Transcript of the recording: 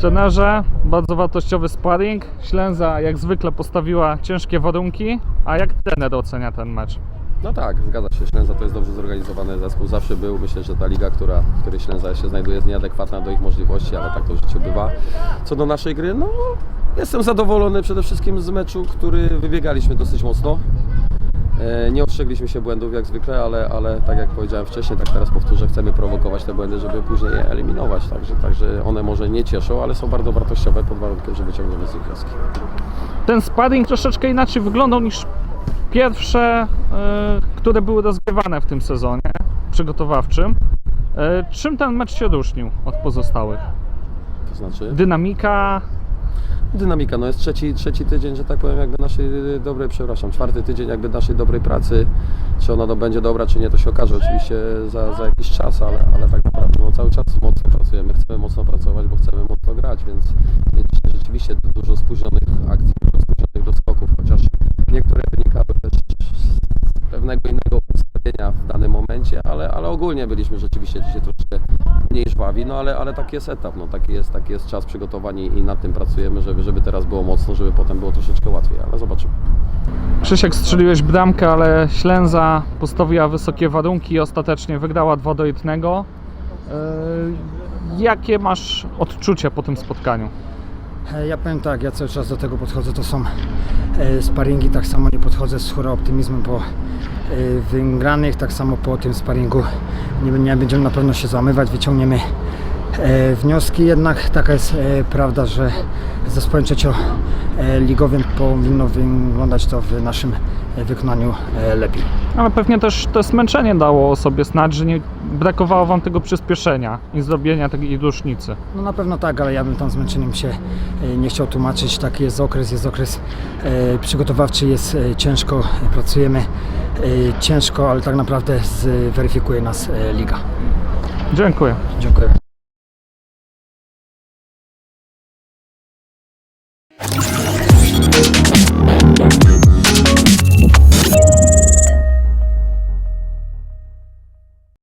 Trenerze, bardzo wartościowy sparring. Ślęza jak zwykle postawiła ciężkie warunki. A jak trener ocenia ten mecz? No tak, zgadza się. Ślęza to jest dobrze zorganizowany zespół. Zawsze był. Myślę, że ta liga, która, w której Ślęza się znajduje, jest nieadekwatna do ich możliwości, ale tak to w życiu bywa. Co do naszej gry, no jestem zadowolony przede wszystkim z meczu, który wybiegaliśmy dosyć mocno. E, Nie ostrzegliśmy się błędów jak zwykle, ale, ale tak jak powiedziałem wcześniej, tak teraz powtórzę, chcemy prowokować te błędy, żeby później je eliminować. Także, także one może nie cieszą, ale są bardzo wartościowe pod warunkiem, że wyciągniemy z nich wnioski. Ten sparring troszeczkę inaczej wyglądał niż pierwsze, e, które były rozgrywane w tym sezonie przygotowawczym. E, Czym ten mecz się różnił od pozostałych? To znaczy? Dynamika, Dynamika, no jest trzeci, trzeci tydzień, że tak powiem, jakby naszej dobrej, przepraszam, czwarty tydzień jakby naszej dobrej pracy. Czy ona no, będzie dobra, czy nie, to się okaże oczywiście za, za jakiś czas, ale, ale tak naprawdę no, cały czas mocno pracujemy, chcemy mocno pracować, bo chcemy mocno grać, więc mieliśmy rzeczywiście dużo spóźnionych akcji, dużo spóźnionych doskoków, chociaż niektóre wynikały też z pewnego innego ustawienia w danym momencie, ale, ale ogólnie byliśmy rzeczywiście dzisiaj troszkę mniej żwawi, no ale, ale taki jest etap, no taki jest, taki jest czas przygotowań i nad tym pracujemy, żeby, żeby teraz było mocno, żeby potem było troszeczkę łatwiej, ale zobaczymy. Krzysiek strzeliłeś bramkę, ale Ślęza postawiła wysokie warunki i ostatecznie wygrała 2 do 1. E, Jakie masz odczucia po tym spotkaniu? E, Ja powiem tak, ja cały czas do tego podchodzę, to są e, sparingi, tak samo nie podchodzę z hura optymizmem po e, wygranych, tak samo po tym sparingu nie, będziemy na pewno się załamywać, wyciągniemy wnioski, jednak taka jest prawda, że zespołem trzecioligowym powinno wyglądać to w naszym wykonaniu e, lepiej. Ale pewnie też to zmęczenie dało o sobie znać, że nie brakowało wam tego przyspieszenia i zrobienia takiej różnicy. No na pewno tak, ale ja bym tam zmęczeniem się e, nie chciał tłumaczyć. Taki jest okres, jest okres e, przygotowawczy, jest ciężko, pracujemy ciężko, ale tak naprawdę zweryfikuje nas liga. Dziękuję. Dziękuję.